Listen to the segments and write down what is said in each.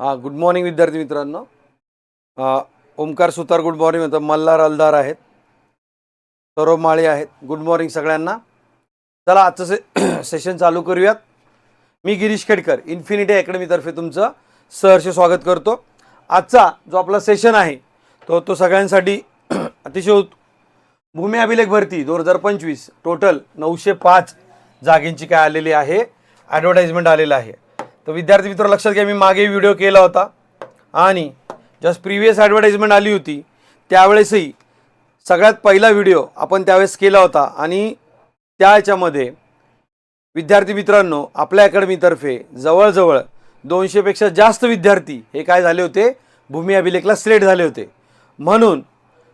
हां good morning विद्यार्थी मित्रांनो. ओमकार सुतार गुड मॉर्निंग होतं मल्हार अलदार आहेत. सौरभ माळे आहेत. गुड मॉर्निंग सगळ्यांना. चला आजचं से सेशन चालू करूयात. मी गिरीश खेडकर इन्फिनिटी अकॅडमीतर्फे तुमचं सहर्ष स्वागत करतो. आजचा जो आपला सेशन आहे तो तो सगळ्यांसाठी अतिशय भूमी अभिलेख भरती दोन हजार पंचवीस. टोटल नऊशे पाच जागेंची काय आलेली आहे ॲडव्हर्टाइजमेंट आलेलं आहे. तर विद्यार्थी मित्र लक्षात घ्या मी मागे व्हिडिओ केला होता. आणि जस प्रिव्हियस ॲडव्हर्टाईजमेंट आली होती. त्यावेळेसही सगळ्यात पहिला व्हिडिओ आपण त्यावेळेस केला होता. आणि त्या याच्यामध्ये विद्यार्थी मित्रांनो आपल्या अकॅडमीतर्फे जवळजवळ दोनशेपेक्षा जास्त विद्यार्थी हे काय झाले होते? भूमी अभिलेखला सिलेक्ट झाले होते. म्हणून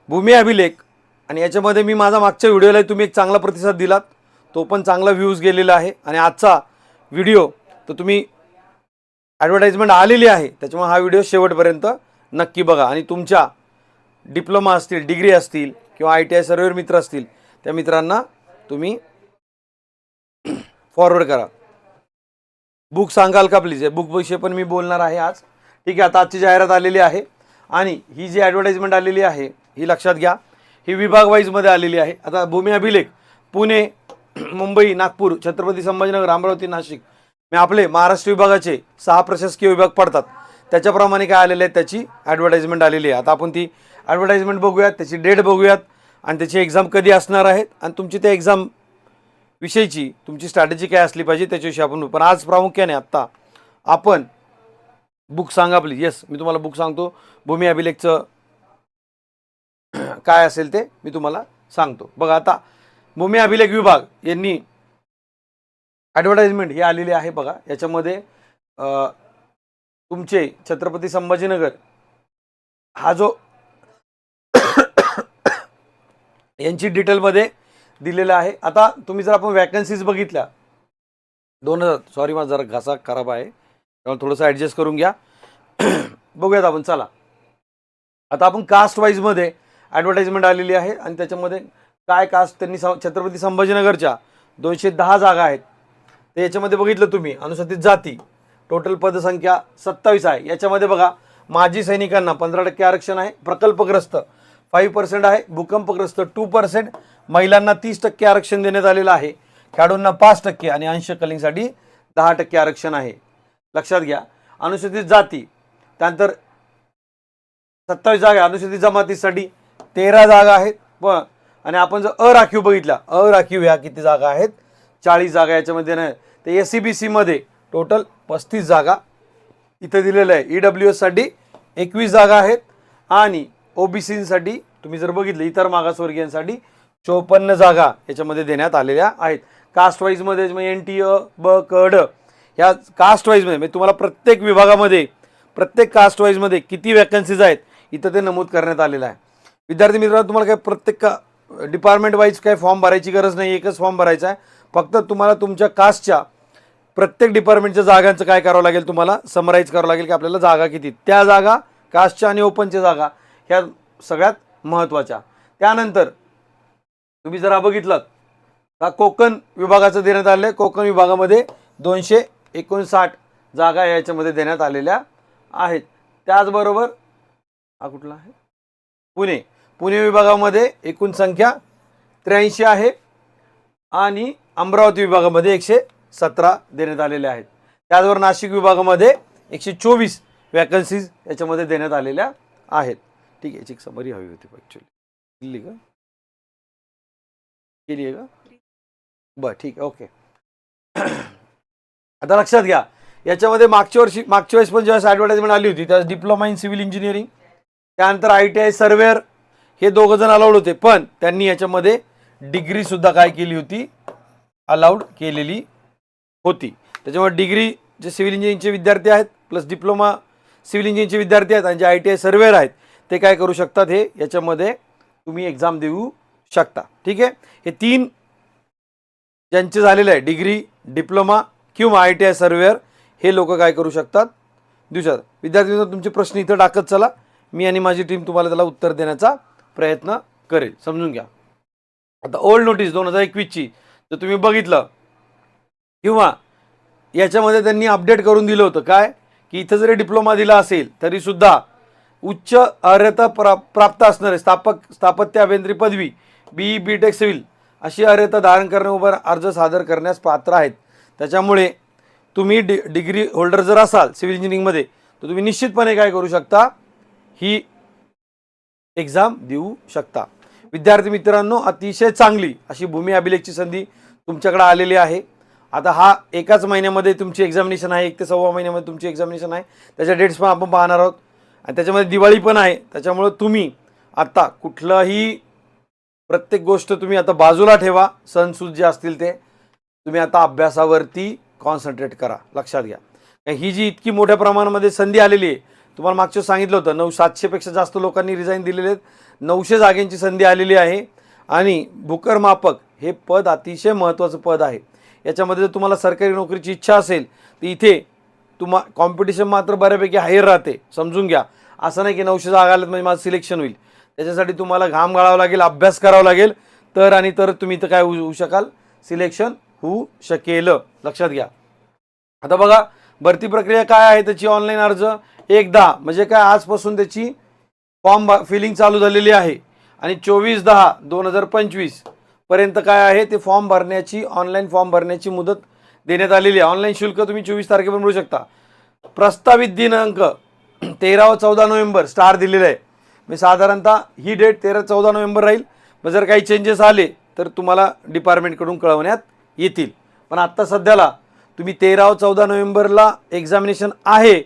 भूमी अभिलेख आणि याच्यामध्ये मी माझा मागच्या व्हिडिओला तुम्ही एक चांगला प्रतिसाद दिलात. तो पण चांगला व्ह्यूज गेलेला आहे. आणि आजचा व्हिडिओ तर तुम्ही ॲडव्हर्टाईजमेंट आलेली आहे. त्याच्यामुळे हा व्हिडिओ शेवटपर्यंत नक्की बघा. आणि तुमच्या डिप्लोमा असतील डिग्री असतील किंवा आय टी आय सर्वेर मित्र असतील त्या मित्रांना तुम्ही फॉरवर्ड करा. बुक सांगाल का प्लीज बुक विषयी पण मी बोलणार आहे आज. ठीक आहे आता आजची जाहिरात आलेली आहे. आणि ही जी ॲडव्हर्टाइजमेंट आलेली आहे ही लक्षात घ्या. ही विभाग वाईजमध्ये आलेली आहे. आता भूमी अभिलेख पुणे मुंबई नागपूर छत्रपती संभाजीनगर अमरावती नाशिक. मी आपले महाराष्ट्र विभागाचे सहा प्रशासकीय विभाग पडतात. त्याच्याप्रमाणे काय आलेले आहे त्याची ॲडव्हर्टाईजमेंट आलेली आहे. आता आपण ती ॲडव्हर्टाइजमेंट बघूयात त्याची डेट बघूयात आणि त्याची एक्झाम कधी असणार आहेत आणि तुमची त्या एक्झाम विषयीची तुमची स्ट्रॅटेजी काय असली पाहिजे त्याच्याविषयी आपण पण आज प्रामुख्याने आत्ता आपण बुक सांगा प्लीज येस मी तुम्हाला बुक सांगतो. भूमी अभिलेखचं काय असेल ते मी तुम्हाला सांगतो. बघा आता भूमी अभिलेख विभाग यांनी ॲडव्हर्टाइजमेंट ही आलेली आहे बघा. याच्यामध्ये तुमचे छत्रपती संभाजीनगर हा जो यांची डिटेलमध्ये दिलेला आहे. आता तुम्ही जर आपण वॅकन्सीज बघितल्या दोन हजार सॉरी माझा जरा घासा खराब आहे. त्यामुळे थोडंसं ॲडजस्ट करून घ्या. बघूयात आपण चला. आता आपण कास्ट वाईजमध्ये ॲडव्हर्टाइजमेंट आलेली आहे आणि त्याच्यामध्ये काय कास्ट त्यांनी छत्रपती संभाजीनगरच्या दोनशे दहा जागा आहेत. तर याच्यामध्ये बघितलं तुम्ही अनुसूचित जाती. टोटल पदसंख्या सत्तावीस आहे. याच्यामध्ये बघा माजी सैनिकांना पंधरा टक्के आरक्षण आहे प्रकल्पग्रस्त फाईव्ह पर्सेंट आहे भूकंपग्रस्त टू पर्सेंट महिलांना तीस टक्के आरक्षण देण्यात आलेलं आहे खेळाडूंना पाच टक्के आणि अंशकलिंगसाठी दहा टक्के आरक्षण आहे. लक्षात घ्या अनुसूचित जाती त्यानंतर सत्तावीस जागा अनुसूचित जमातीसाठी तेरा जागा आहेत. व आणि आपण जर अराखीव बघितला अराखीव ह्या किती जागा आहेत? चाळीस जागा याच्यामध्ये नाही तर एस सी बी सीमध्ये टोटल पस्तीस जागा इथं दिलेलं आहे. ई डब्ल्यू एससाठी एकवीस जागा आहेत आणि ओ बी सीसाठी तुम्ही जर बघितलं इतर मागासवर्गीयांसाठी चोपन्न जागा याच्यामध्ये देण्यात आलेल्या आहेत. कास्ट वाईजमध्ये एन टी अ ब क ड ह्या कास्ट वाईजमध्ये म्हणजे तुम्हाला प्रत्येक विभागामध्ये प्रत्येक कास्ट वाईजमध्ये किती वॅकन्सीज आहेत इथं ते नमूद करण्यात आलेलं आहे. विद्यार्थी मित्रांनो तुम्हाला काय प्रत्येक का डिपार्टमेंट वाईज काय फॉर्म भरायची गरज नाही एकच फॉर्म भरायचा आहे. फक्त तुम्हाला तुमच्या कास्टच्या प्रत्येक डिपार्टमेंटच्या जागांचं काय करावं लागेल तुम्हाला? समराईज करावं लागेल की आपल्याला जागा किती? त्या जागा कास्टच्या आणि ओपनच्या जागा ह्या सगळ्यात महत्त्वाच्या त्यानंतर तुम्ही जरा बघितलं का कोकण विभागाचं देण्यात आलं आहे. कोकण विभागामध्ये दोनशे एकोणसाठ जागा याच्यामध्ये देण्यात आलेल्या आहेत. त्याचबरोबर हा कुठला आहे? पुणे. पुणे विभागामध्ये एकूण संख्या त्र्याऐंशी आहे आणि अमरावती विभागामध्ये एकशे सतरा देण्यात आलेल्या आहेत. त्याचबरोबर नाशिक विभागामध्ये एकशे चोवीस वॅकन्सीज याच्यामध्ये देण्यात आलेल्या आहेत. ठीक आहे याची एक समरी हवी होती ॲक्च्युली दिली का? केली आहे का? बरं ठीक आहे ओके आता लक्षात घ्या याच्यामध्ये मागच्या वर्षी मागच्या वेळेस पण जेव्हा ॲडव्हर्टाइजमेंट आली होती त्यावेळेस डिप्लोमा इन सिव्हिल इंजिनिअरिंग त्यानंतर आय टी आय सर्वेअर हे दोघं जण अलाउड होते पण त्यांनी याच्यामध्ये डिग्रीसुद्धा काय केली होती? अलाउड केलेली होती. त्याच्यामुळे डिग्री जे सिव्हिल इंजिनिअरिंगचे विद्यार्थी आहेत प्लस डिप्लोमा सिव्हिल इंजिनिअरिंगचे विद्यार्थी आहेत आणि जे आय टी आय सर्वेअर आहेत ते काय करू शकतात हे याच्यामध्ये तुम्ही एक्झाम देऊ शकता. ठीक आहे? हे तीन ज्यांचे झालेलं आहे डिग्री डिप्लोमा किंवा आय टी आय सर्वेअर हे लोक काय करू शकतात? देऊ शकतात विद्यार्थी तुमचे प्रश्न इथं टाकत चला. मी आणि माझी टीम तुम्हाला त्याला उत्तर देण्याचा प्रयत्न करेल. समजून घ्या. आता ओल्ड नोटीस दोन हजार एकवीसची जर तुम्ही बघितलं किंवा याच्यामध्ये त्यांनी अपडेट करून दिलं होतं. काय? की इथं जरी डिप्लोमा दिला असेल तरीसुद्धा उच्च अर्हता प्रा प्राप्त असणारे स्थापक स्थापत्य अभियंत्री पदवी बी बी टेक सिव्हिल अशी अर्हता धारण करण्यावर अर्ज सादर करण्यास पात्र आहेत. त्याच्यामुळे तुम्ही डि डिग्री होल्डर जर असाल सिव्हिल इंजिनिअरिंगमध्ये तर तुम्ही निश्चितपणे काय करू शकता? ही एक्झाम देऊ शकता. विद्यार्थी मित्रांनो अतिशय चांगली अशी भूमी अभिलेखची संधी तुमच्याकडे आलेली आहे. आता हा एकाच महिन्यामध्ये तुमची एक्झामिनेशन आहे एक ते सव्वा महिन्यामध्ये तुमची एक्झामिनेशन आहे. त्याच्या डेट्स पण आपण पाहणार आहोत. आणि त्याच्यामध्ये दिवाळी पण आहे. त्याच्यामुळं तुम्ही आत्ता कुठलंही प्रत्येक गोष्ट तुम्ही आता बाजूला ठेवा. सणसूद जे असतील ते तुम्ही आता अभ्यासावरती कॉन्सन्ट्रेट करा. लक्षात घ्या. ही जी इतकी मोठ्या प्रमाणामध्ये संधी आलेली आहे तुम्हाला मागच्या सांगितलं होतं नऊ सातशेपेक्षा जास्त लोकांनी रिझाईन दिलेले आहेत. नऊशे जागेंची संधी आलेली आहे. आणि भूकर मापक हे पद अतिशय महत्त्वाचं पद आहे. याच्यामध्ये जर तुम्हाला सरकारी नोकरीची इच्छा असेल तर इथे तुम्हा कॉम्पिटिशन मात्र बऱ्यापैकी हायर राहते समजून घ्या. असं नाही की नऊशे जागा आल्यात म्हणजे माझं सिलेक्शन होईल. त्याच्यासाठी तुम्हाला घाम गाळावा लागेल अभ्यास करावा लागेल तर आणि तर तुम्ही इथं काय होऊ होऊ शकाल? सिलेक्शन होऊ शकेल. लक्षात घ्या. आता बघा भरती प्रक्रिया काय आहे त्याची ऑनलाईन अर्ज? एक दहा म्हणजे काय आजपासून त्याची फॉर्म फिलिंग चालू झालेली आहे. आणि चोवीस दहा दोन हजार पंचवीस. पर्यंत काय आहे ते फॉर्म भरण्याची ऑनलाईन फॉर्म भरण्याची मुदत देण्यात आलेली आहे. ऑनलाईन शुल्क तुम्ही चोवीस तारखेपर्यंत मिळू शकता. प्रस्तावित दिनांक तेरा व चौदा नोव्हेंबर स्टार दिलेलं आहे. म्हणजे साधारणतः ही डेट तेरा चौदा नोव्हेंबर राहील. मग जर काही चेंजेस आले तर तुम्हाला डिपार्टमेंटकडून कळवण्यात येतील. पण आत्ता सध्याला तुम्ही तेरा व चौदा नोव्हेंबरला एक्झामिनेशन आहे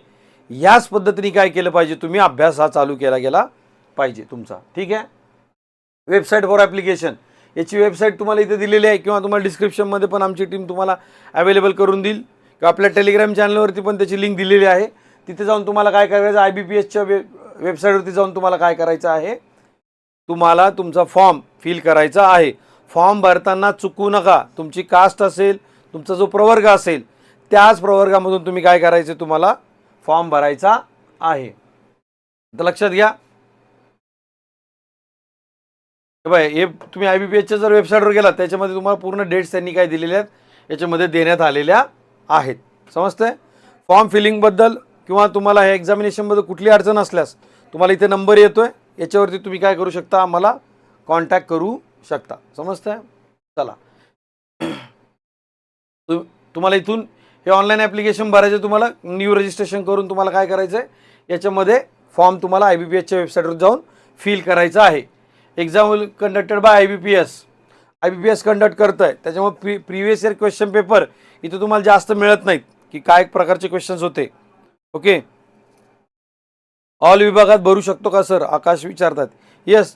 याच पद्धतीने काय केलं पाहिजे? तुम्ही अभ्यास हा चालू केला गेला पाहिजे तुमचा. ठीक आहे? वेबसाईट फॉर ॲप्लिकेशन याची वेबसाईट तुम्हाला इथे दिलेली आहे किंवा तुम्हाला डिस्क्रिप्शनमध्ये पण आमची टीम तुम्हाला अवेलेबल करून देईल. किंवा आपल्या टेलिग्राम चॅनलवरती पण त्याची लिंक दिलेली आहे. तिथे जाऊन तुम्हाला काय करायचं आय बी पी एसच्या वेब वेबसाईटवरती जाऊन तुम्हाला काय करायचं आहे तुम्हाला तुमचा फॉर्म फिल करायचा आहे. फॉर्म भरताना चुकू नका. तुमची कास्ट असेल तुमचा जो प्रवर्ग असेल त्याच प्रवर्गामधून तुम्ही काय करायचं तुम्हाला फॉर्म भरायचा आहे. तर लक्षात घ्या. बाय हे तुम्ही आय बी पी एसच्या जर वेबसाईटवर गेलात त्याच्यामध्ये तुम्हाला पूर्ण डेट्स त्यांनी काय दिलेल्या आहेत याच्यामध्ये देण्यात आलेल्या आहेत. समजतंय? फॉर्म फिलिंगबद्दल किंवा तुम्हाला हे एक्झामिनेशनबद्दल कुठली अडचण असल्यास तुम्हाला इथे नंबर येतो आहे याच्यावरती तुम्ही काय करू शकता? आम्हाला कॉन्टॅक्ट करू शकता. समजतंय? चला. तु तुम्हाला इथून हे ऑनलाईन ॲप्लिकेशन भरायचं तुम्हाला न्यू रजिस्ट्रेशन करून तुम्हाला काय करायचं आहे याच्यामध्ये फॉर्म तुम्हाला आय बी पी एसच्या वेबसाईटवर जाऊन फिल करायचं आहे. Exam will conducted by I B P S I B P S conduct करतं आहे त्याच्यामुळे pre previous year question paper इथं तुम्हाला जास्त मिळत नाहीत की काय प्रकारचे क्वेश्चन्स होते. ओके ऑल विभागात भरू शकतो का सर आकाश विचारतात. येस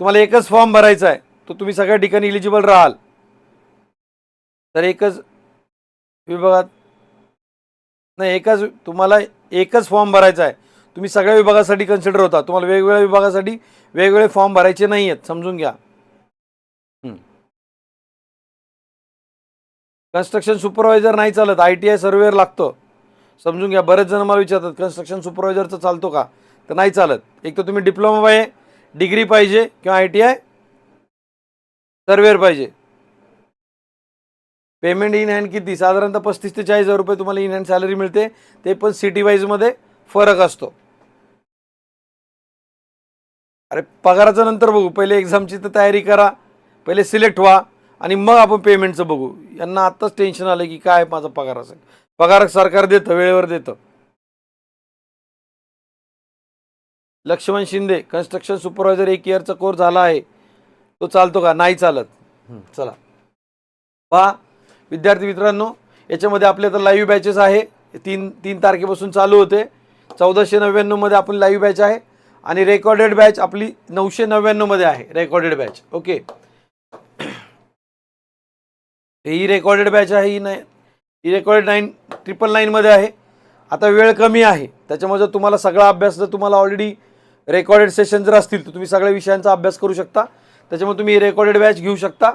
तुम्हाला एकच फॉर्म भरायचा आहे. तो तुम्ही सगळ्या ठिकाणी इलिजिबल राहाल. तर एकच विभागात नाही एकच तुम्हाला एकच फॉर्म भरायचा आहे. तुम्ही सगळ्या विभागासाठी कन्सिडर होता. तुम्हाला वेगवेगळ्या विभागासाठी वेगवेगळे फॉर्म भरायचे नाही आहेत समजून घ्या. कन्स्ट्रक्शन सुपरवायझर नाही चालत. आय टी आय सर्वेअर लागतं. समजून घ्या. बरेच जण मला विचारतात कन्स्ट्रक्शन सुपरवायझरचं चालतो का? तर नाही चालत. एक तर तुम्ही डिप्लोमा पाहिजे डिग्री पाहिजे किंवा आय टी आय सर्वेअर पाहिजे. पेमेंट इन हँड किती? साधारणतः पस्तीस ते चाळीस हजार रुपये तुम्हाला इन हँड सॅलरी मिळते. ते पण सिटी वाईजमध्ये फरक असतो. अरे पगाराचं नंतर बघू. पहिले एक्झामची तर तयारी करा. पहिले सिलेक्ट व्हा आणि मग आपण पेमेंटचं बघू. यांना आत्ताच टेन्शन आलं की काय माझा पगार असेल. पगार सरकार देतं वेळेवर देतं. लक्ष्मण शिंदे कन्स्ट्रक्शन सुपरवायझर एक इयरचा कोर्स झाला आहे. तो चालतो का? नाही चालत. चला. पहा. विद्यार्थी मित्रांनो याच्यामध्ये आपले तर लाईव्ह बॅचेस आहे. तीन तीन तारखेपासून चालू होते. चौदाशे नव्याण्णवमध्ये आपली लाईव्ह बॅच आहे. आणि रेकॉर्डेड बॅच आपली नऊशे नव्याण्णवमध्ये आहे. रेकॉर्डेड बॅच ओके ही रेकॉर्डेड बॅच आहे ही नाही. ही रेकॉर्डेड नाईन ट्रिपल नाईनमध्ये आहे. आता वेळ कमी आहे. त्याच्यामुळे जर तुम्हाला सगळा अभ्यास जर तुम्हाला ऑलरेडी रेकॉर्डेड सेशन जर असतील तर तुम्ही सगळ्या विषयांचा अभ्यास करू शकता. त्याच्यामुळे तुम्ही रेकॉर्डेड बॅच घेऊ शकता.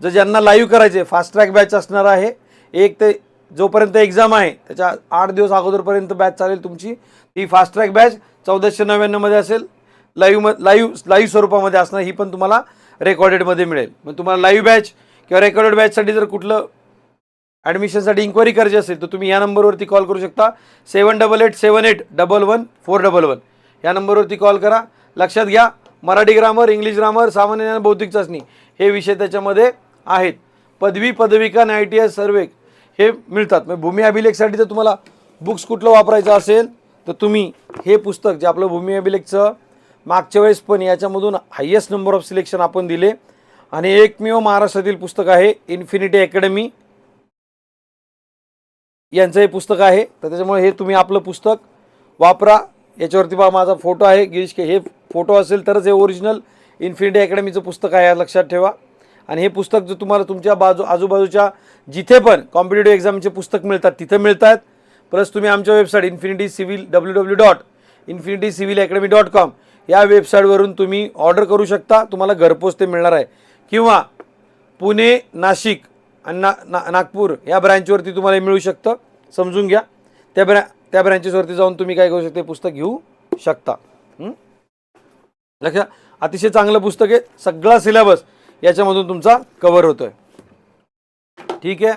जर ज्यांना लाईव्ह करायचे फास्ट ट्रॅक बॅच असणार आहे एक ते जोपर्यंत एक्झाम आहे त्याच्या आठ दिवस अगोदरपर्यंत बॅच चालेल तुमची. ती फास्ट ट्रॅक बॅच चौदाशे नव्याण्णवमध्ये असेल. लाईव्ह म लाईव्ह लाईव्ह स्वरूपामध्ये असणार ही पण तुम्हाला रेकॉर्डेडमध्ये मिळेल. मग तुम्हाला लाईव्ह बॅच किंवा रेकॉर्डेड बॅचसाठी जर कुठलं ॲडमिशनसाठी इन्क्वायरी करायची असेल तर तुम्ही या नंबरवरती कॉल करू शकता. Seven double eight seven eight double one four double one या नंबरवरती कॉल करा. लक्षात घ्या मराठी ग्रामर इंग्लिश ग्रामर सामान्य ज्ञान बौद्धिक चाचणी हे विषय त्याच्यामध्ये आहेत. पदवी पदविका आणि आय टी आय सर्वे हे मिळतात. मग भूमी अभिलेखसाठी जर तुम्हाला बुक्स कुठलं वापरायचं असेल तर तुम्ही हे पुस्तक जे आपलं भूमी अभिलेखचं मागच्या वेळेस पण याच्यामधून हायेस्ट नंबर ऑफ सिलेक्शन आपण दिले. आणि एकमेव महाराष्ट्रातील पुस्तक आहे इन्फिनिटी अकॅडमी यांचं हे पुस्तक आहे. तर त्याच्यामुळे हे तुम्ही आपलं पुस्तक वापरा. याच्यावरती बा माझा फोटो आहे. गिरीश के हे फोटो असेल तरच हे ओरिजिनल इन्फिनिटी अकॅडमीचं पुस्तक आहे. लक्षात ठेवा. आणि हे पुस्तक जर तुम्हाला तुमच्या बाजू आजूबाजूच्या जिथे पण कॉम्पिटेटिव्ह एक्झामचे पुस्तक मिळतात तिथं मिळतात. प्लस तुम्ही आमच्या website infinity civil W W dot infinity civil academy dot com या वेबसाईटवरून तुम्ही ऑर्डर करू शकता. तुम्हाला घरपोच ते मिळणार आहे. किंवा पुणे नाशिक आणि ना ना नागपूर या ब्रँचवरती तुम्हाला मिळू शकतं. समजून घ्या. त्या ब्रॅ त्या ब्रँचेसवरती जाऊन तुम्ही काय करू शकता पुस्तक घेऊ शकता. लक्षात अतिशय चांगलं पुस्तक आहे. सगळा सिलेबस याच्यामधून तुमचा कव्हर होतोय. ठीक आहे?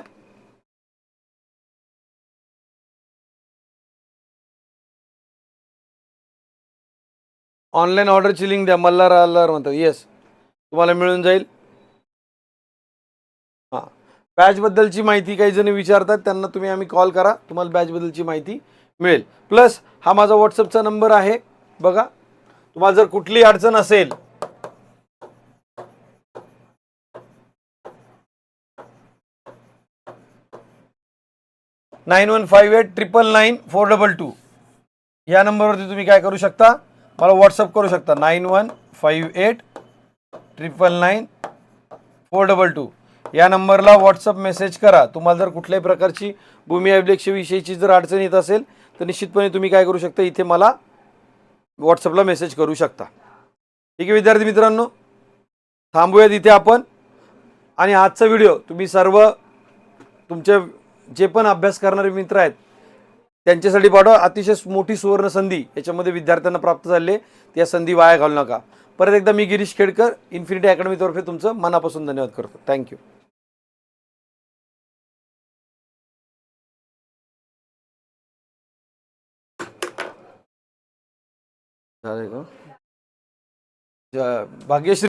ऑनलाईन ऑर्डरची लिंक द्या मल्हार अल्लार म्हणतात येस तुम्हाला मिळून जाईल. हां. बॅचबद्दलची माहिती काही जण विचारतात त्यांना तुम्ही आम्ही कॉल करा. तुम्हाला बॅचबद्दलची माहिती मिळेल. प्लस हा माझा व्हॉट्सअपचा नंबर आहे. बघा. तुम्हाला जर कुठली अडचण असेल nine one five eight triple nine four double two. या नंबरवरती तुम्ही काय करू शकता? मला व्हॉट्सअप करू शकता. Nine one five eight triple nine four double two या नंबरला व्हॉट्सअप मेसेज करा. तुम्हाला जर कुठल्याही प्रकारची भूमी अभिलेक्षविषयीची जर अडचण येत असेल तर निश्चितपणे तुम्ही काय करू शकता? इथे मला व्हॉट्सअपला मेसेज करू शकता. ठीक आहे विद्यार्थी मित्रांनो? थांबूयात इथे आपण. आणि आजचा व्हिडिओ तुम्ही सर्व तुमचे जे पण अभ्यास करणारे मित्र आहेत त्यांच्यासाठी पाठवा. अतिशय मोठी सुवर्ण संधी याच्यामध्ये विद्यार्थ्यांना प्राप्त झाले त्या संधी वाया घालू नका. परत एकदा मी गिरीश खेडकर इन्फिनिटी अकॅडमीतर्फे तुमचं मनापासून धन्यवाद करतो. थँक्यू का? भाग्यश्री